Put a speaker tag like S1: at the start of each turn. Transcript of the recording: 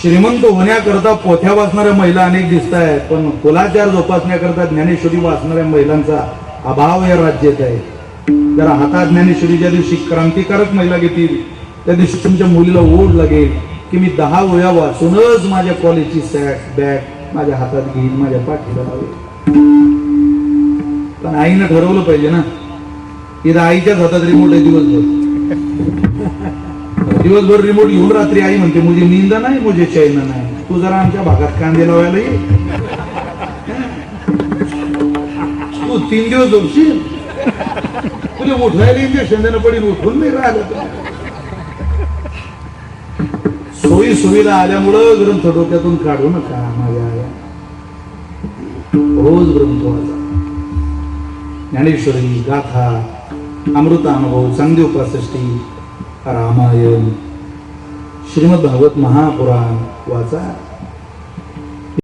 S1: श्रीमंत होण्याकरता पोथ्या वाचणाऱ्या महिला अनेक दिसत आहेत पण कुलाचार जोपासण्याकरता ज्ञानेश्वरी वाचणाऱ्या महिलांचा अभाव या राज्यात आहे. जरा हातात ज्ञानेश्वरी ज्या दिवशी क्रांतिकारक महिला घेतील त्या दिवशी तुमच्या मुलीला ओढ लागेल की मी दहा वया वाचूनच माझ्या कॉलेजची सॅक बॅग माझ्या हातात घेईन माझ्या पाठीला लावेल पण आईनं ठरवलं पाहिजे ना इथं आईच्याच हातात रिमोट आहे दिवसभर. दिवसभर रिमोट घेऊन रात्री आई म्हणते मुझे नींद नाही मुझे चैन नाही. तू जरा आमच्या भागात कांदे लावायला ये. तू तीन दिवस झोपशील तुला उठवायला इंजेक्शन देणं पडेल उठून नाही राहिलं सोयी सुविधा आल्यामुळं ग्रंथ डोक्यातून काढू नका माझ्या आया. रोज ग्रंथ वाचा. ज्ञानेश्वरी गाथा अमृतानुभव चांगदेव पासष्टी रामायण. श्रीमद भागवत महापुराण वाचा.